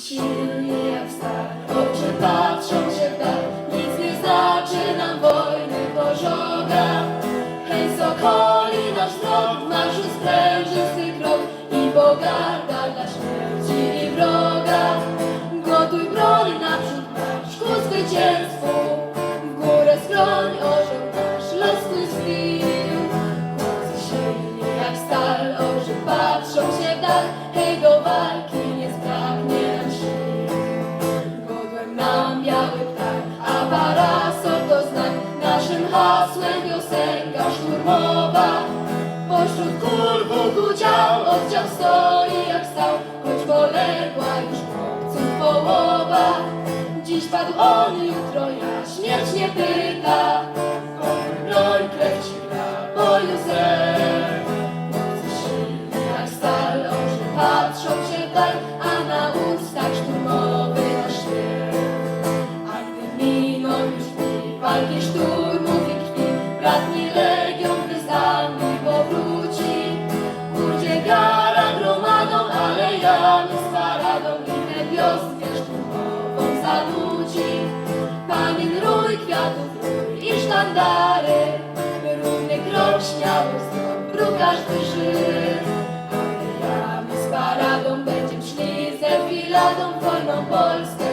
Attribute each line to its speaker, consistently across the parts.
Speaker 1: Silnie jak stal, oczy patrzą się w dal, nic nie znaczy nam wojny pożoga. Hej, sokoli nasz wzrok, w marszu sprężysty krok i pogarda dla śmierci i wroga. Gotuj broń naprzód marsz ku zwycięstwu, w górę skroń orzeł nasz los twój zbił. Chłopcy silni jak stal, oczy patrzą się w hasłem piosenka szturmowa. Pośród kul wokół ciał, oddział stoi jak stał, choć poległa już chłopców połowa. Dziś padł on, jutro ja, śmierć nie pyta, Pokój, broń, krew ci gra, boju silni jak stal, oczy patrzą się w dal, a na ustach szturmowy nasz śmierć. A gdy miną już dni, walki Radni legion wyznany powróci Kurdzie gara gromadą, ale ja mi z paradą I tę wioskę sztumową zanuci Panin rój kwiatów rój i sztandary Równy krok śmiały stąd bruk każdy Ale ja mi z paradą będziemy szli ze filadą wolną Polskę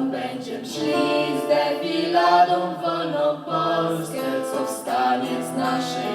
Speaker 1: Defiladą będziem szli, z defiladą wolną Polskę, co wstanie z naszej